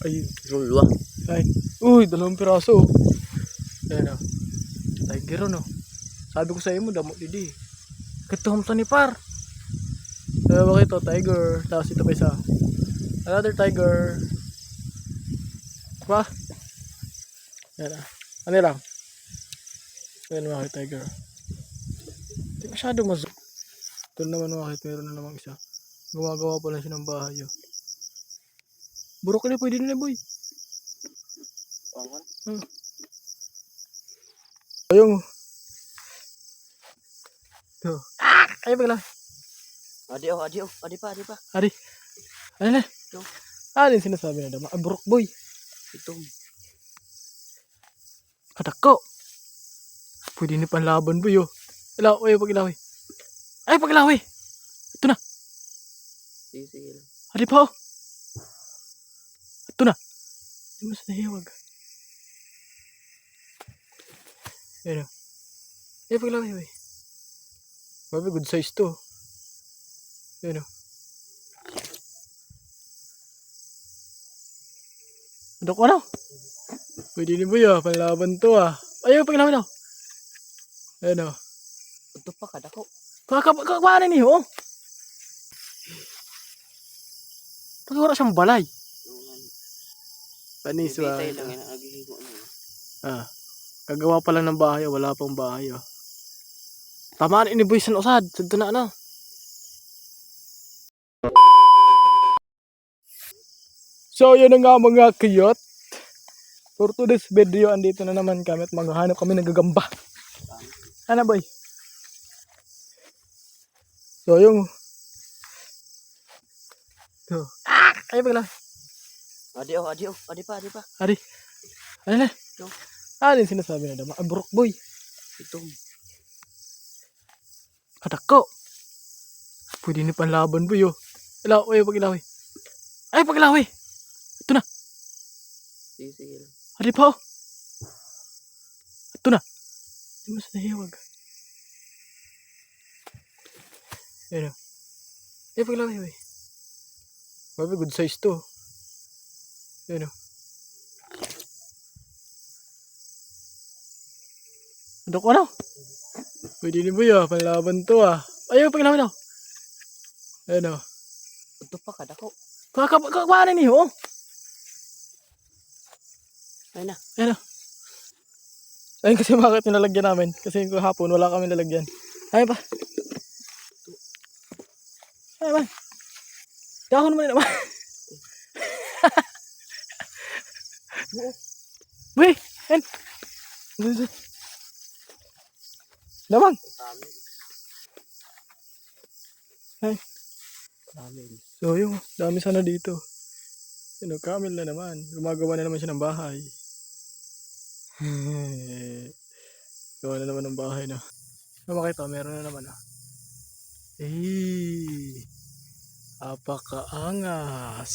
Ay, Lulwa. ay. Uy, dalawang piraso. Ayan o. Tiger no. Sabi ko sa iyo mo, damo didi. Katuhom sa ni par. Sabi ba ito, tiger. Tapos ito pa isa. Another tiger. Pa? Ayan ah. Ano lang? Ayan mga tiger. Hindi masyado mazo. Ito naman mga kahit meron na namang isa. Gumagawa pala siya ng bahay. Oh. Burok na pwede na boy. Pangan. Ayong. Tuh. Ah! Ayo pagla. Adi oh, adi oh. Adi pa, adi pa. Ari. Ano na? Ito. Ano yung sinasabi na dama? Ah, burok boy. Ito. Kadako. Pwede ni panlaban boy oh. Ilaw, ayo paglawi. Ay paglawi. Sige, sige lang. Ari pa oh. Ito na. Di mas nahiwag. Ayan o. Ayo paglawi boy. Mabi good size to. Ayan o. Ano ko na? Pwede ni boy ah. Panlaban to ah. Ayaw paglawi daw. Ayan o. Ito pa, kadako. Kakapaan ni oh. Siyang balay. Panis wa. Bibitay lang yan agihigo niya. Ah. Kagawa pa lang ng bahay, wala pang bahay oh. Tamaan ini boy sa usad, sadto na na. So yun na nga mga kiyot. For today's video, andito na naman kami at maghahanap kami ng gagamba. Ano boy? So yung... Ito. Ah! Ay pagla. Adi oh, adi oh. Adi pa, adi pa. Ari. Ano na? Ito. Ano yung sinasabi na dama? Burok boy. Ito. Kadako. Pwede ni panlaban boy oh. Ilaw, ay paglawi. Ay paglawi. Sige, sige lang. Ari pa oh. Ito na. Di mas nahiwag. Ayan o. Ay paglawi boy. Mabi good size to. Ayan o. Ano ko na? Pwede ni boy ah. Panlaban to ah. Ayaw paglawi daw. Ayan o. Ito pa, kadako. Kakapaan ni oh. Ay na. Ano? Ayun kasi bakit nilalagyan namin. Kasi kung hapon wala kami lalagyan. Ayun pa. Ayun pa. Dahon naman naman. Uy! Ayun. Naman. Kami. Ay. So yung dami sana dito. Ano, Camel na naman. Gumagawa na naman siya ng bahay. Gawa na naman ng bahay na. Ano makita, meron na naman ah. Eh, apakaangas.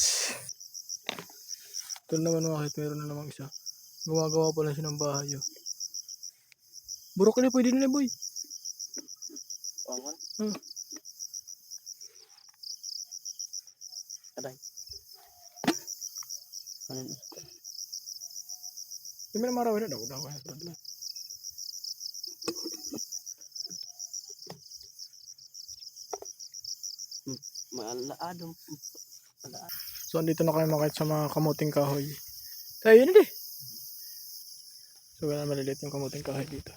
Ito naman makita, meron na naman isa. Gumagawa pala siya ng bahay oh. Na pwede na boy. Pangan. Hmm. Aday. Yun? Hindi mo na marawin na daw. Daw kaya sa lang. Malaadong. So, andito na kayo makit sa mga kamuting kahoy. Tayo yun hindi. So, wala maliliit yung kamuting kahoy dito.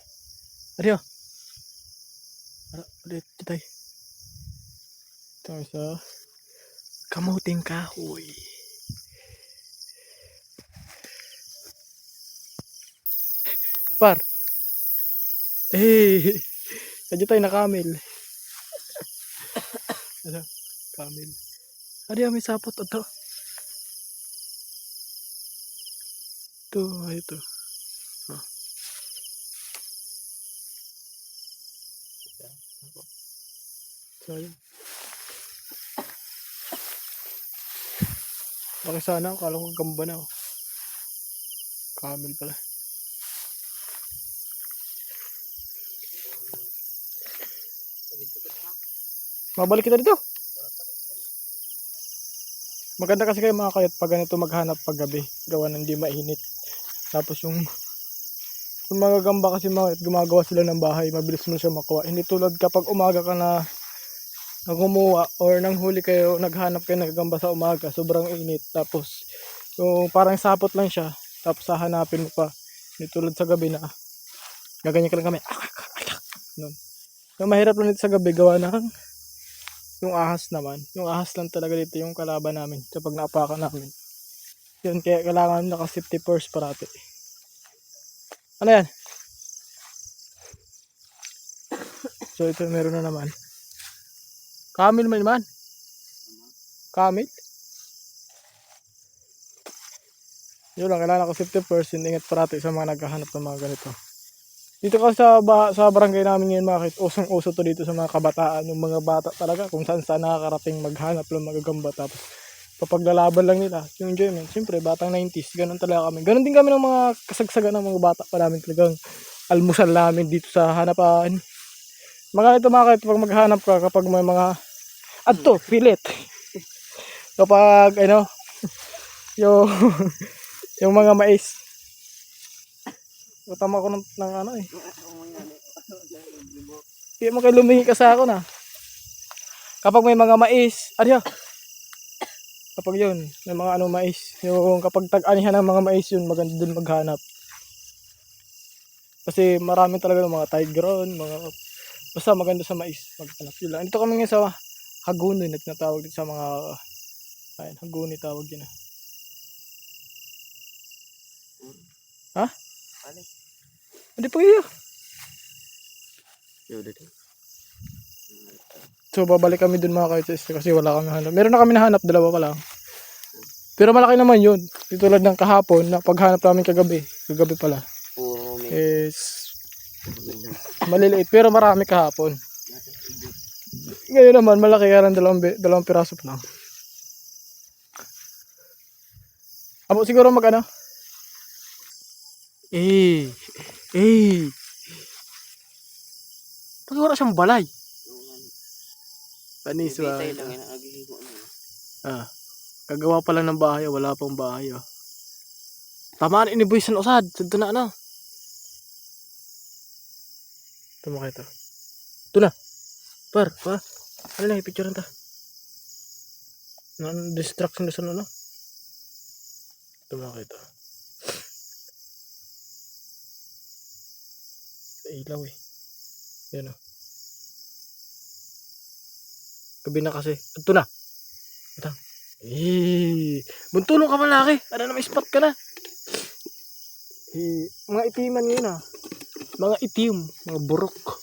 Ariyo. Ara, ulit tayo. Ito isa. Kamuting kahoy. Par. Eh, kadyo tayo na kamil. ano? Kamil. Ari, may sapot ito. Ito, ito. Ah. So, yun. Laki sana, akala ko gamba na. Oh. Camel pala. Mabalik kita dito. Maganda kasi kayo mga kayat pag ganito maghanap pag gabi. Gawa ng hindi mainit. Tapos yung yung mga gamba kasi mga gumagawa sila ng bahay. Mabilis mo siya makuha. Hindi tulad kapag umaga ka na na kumuha or nang huli kayo, naghanap kayo ng gamba sa umaga. Sobrang init. Tapos yung parang sapot lang siya. Tapos hahanapin mo pa. Hindi tulad sa gabi na gaganyan ka lang kami. Ganun. Yung mahirap lang dito sa gabi gawa ng yung ahas naman. Yung ahas lang talaga dito yung kalaban namin kapag naapakan namin. Yun, kaya kailangan naka safety first parati. Ano yan? So ito meron na naman. Camel man naman. Camel? Yun lang, kailangan naka safety first. Ingat parati sa mga naghahanap ng mga ganito. Dito ka sa, ba, sa barangay namin ngayon makakit, usong-uso to dito sa mga kabataan, yung mga bata talaga, kung saan saan nakakarating maghanap ng magagamba, tapos papaglalaban lang nila, yung enjoyment. Siyempre, batang 90s, ganun talaga kami. Ganun din kami ng mga kasagsagan ng mga bata pa namin talagang almusal namin dito sa hanapan. Mga ito mga kahit pag maghanap ka kapag may mga adto, pilit. kapag ano, yung yung mga mais. Utama ko ng, ng ano eh. Hindi mo kayo lumingi ka sa ako na. Kapag may mga mais, ano yun? Kapag yun, may mga ano mais. Yung kapag tag-anihan ng mga mais yun, maganda dun maghanap. Kasi marami talaga ng mga tigron, mga basta maganda sa mais maghanap yun lang. Dito kami ngayon sa Hagunoy na tinatawag dito sa mga ayun, Hagunoy tawag yun ah. Ha? Balik. Hindi pa iyo. Yun dito. So babalik kami dun mga kaitis kasi wala kami hanap. Meron na kami nahanap, dalawa pa lang. Pero malaki naman yun. Tulad ng kahapon na paghanap namin kagabi. Kagabi pala. Is maliliit pero marami kahapon. Ngayon naman malaki yan dalawang, dalawang piraso pa lang. Abo siguro mag ano? Eh, eh. Pag wala siyang balay. Panis ba? Bitay lang yan. Agihimo na. Ah, kagawa pa lang ng bahay, wala pang bahay oh. Tamaan ini boys ng usad, sadto na ano. Ito mo ito. Ito na. Par, pa. Ano lang, picture ta. Ano, distraction na sa ano. Ito mo ito. Sa ilaw eh. Yan oh. Gabi na kasi. Ito na. Ito. Eh, buntulong ka malaki. Ano na may spot ka na. Eh, mga itiman yun ah. Mga itim, mga burok.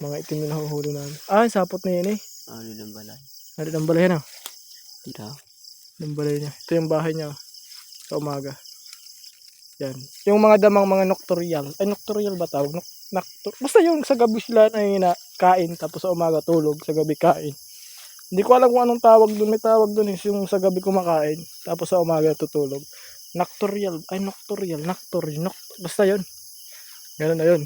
Mga itim na nahuhuli namin. Ah, sapot na yun eh. Ano ng balay? Ano ang balay na? Dito. Ang balay niya. Ito yung bahay niya. oh. Sa umaga. Yan. Yung mga damang mga nocturial. Ay, nocturial ba tawag? Noc noctur Basta yung sa gabi sila na kain. Tapos sa umaga tulog. Sa gabi kain. Hindi ko alam kung anong tawag doon. May tawag doon eh. Yung sa gabi kumakain. Tapos sa umaga tutulog. Nocturial. Ay, nocturial. Nocturial. Noct Basta yun. Ganun na yun.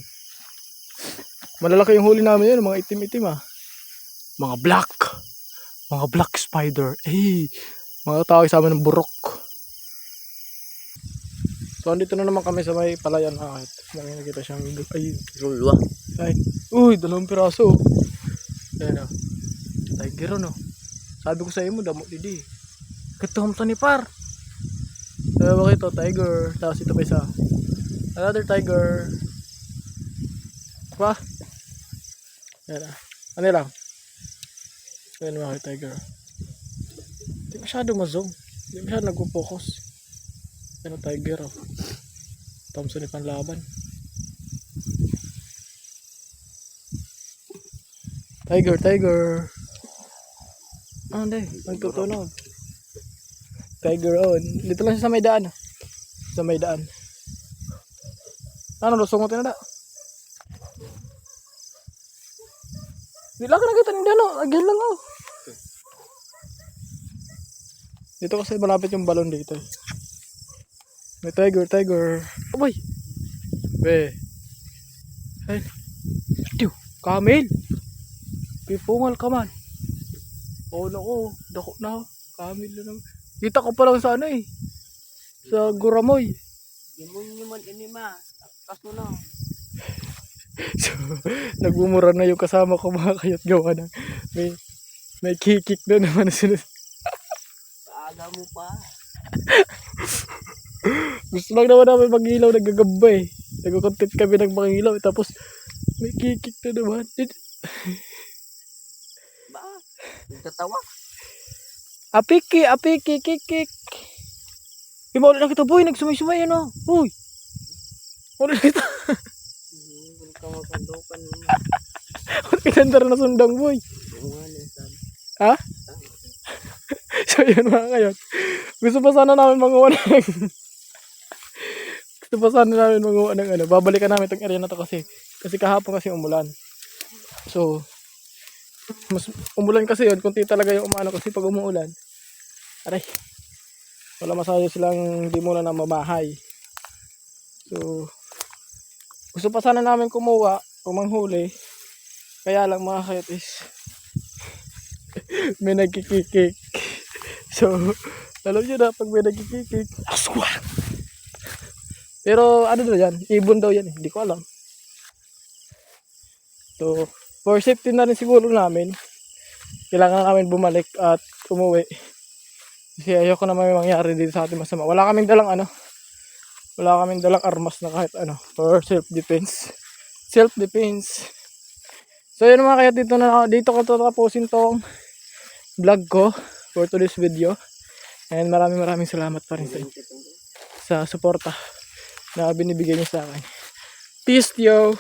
Malalaki yung huli namin yun. Mga itim-itim ah. Mga black. Mga black spider. Eh. Mga tawag sa amin ng burok. So, andito na naman kami sa may palayan. May nakita siyang ay, Rulwa. Ay. Uy, dalawang piraso. Ayan o. Tiger no. Sabi ko sa iyo mo, damo didi. Katuhom to ni par. Sabi ko ito, tiger. Tapos ito pa isa. Another tiger. Pa? Ayan na. Ano lang? Ayan mga tiger. Hindi masyado ma-zoom. Hindi masyado nagpo-focus. Ano tiger oh. Thompson ni panlaban. Tiger, tiger. Ah, hindi. Nagtutunog. Tiger on. Dito lang siya sa may daan. Sa may daan. Ano, lusong mo tinada? Di lang ka nakita ng dano. Agyan lang oh. Dito kasi malapit yung balon dito. eh. May tiger, tiger. Abay! Be. Ay. Tiyo, kamil! Pipungal ka man. Oh, nako. Dako na. Kamil na naman. Kita ko pa lang sa ano eh. Sa Guramoy. Demonyo man inima. Kaso na. So, nagmumura na yung kasama ko mga kayot gawa ng may may kikik na naman sila. Paaga mo pa. Gusto lang naman namin mag-ilaw, nagagamba eh. Nagko-content kami ng mga ilaw, eh, tapos may kikik na naman. Nagtatawa. Apiki, apiki, kikik. Maulit na kita, boy, nagsumay-sumay ano. Uy. Maulit na kita. Hindi ka magkandukan. Maulit kita na sundang, boy. Ha? So, yun mga kayo. Gusto pa sana namin manguha ng... Gusto pa sana namin manguha ng ano. Babalikan namin itong area na to kasi. Kasi kahapon kasi umulan. So, mas umulan kasi yun. Kunti talaga yung umano kasi pag umuulan. Aray. Wala masayo silang di muna na mabahay. So, gusto pa sana namin kumuha o manghuli. Kaya lang mga kayot is may nagkikikik. So, alam nyo na, pag may nagkikikik, aswang! Pero ano daw yan? Ibon daw yan. Hindi ko alam. So, for safety na rin siguro namin, kailangan namin bumalik at umuwi. Kasi ayoko na may mangyari dito sa ating masama. Wala kaming dalang ano. Wala kaming dalang armas na kahit ano. For self-defense. Self-defense. So yun mga kaya dito na dito ko tatapusin tong vlog ko for today's video. And maraming maraming salamat pa rin sa, sa suporta na binibigay niyo sa akin. Peace yo!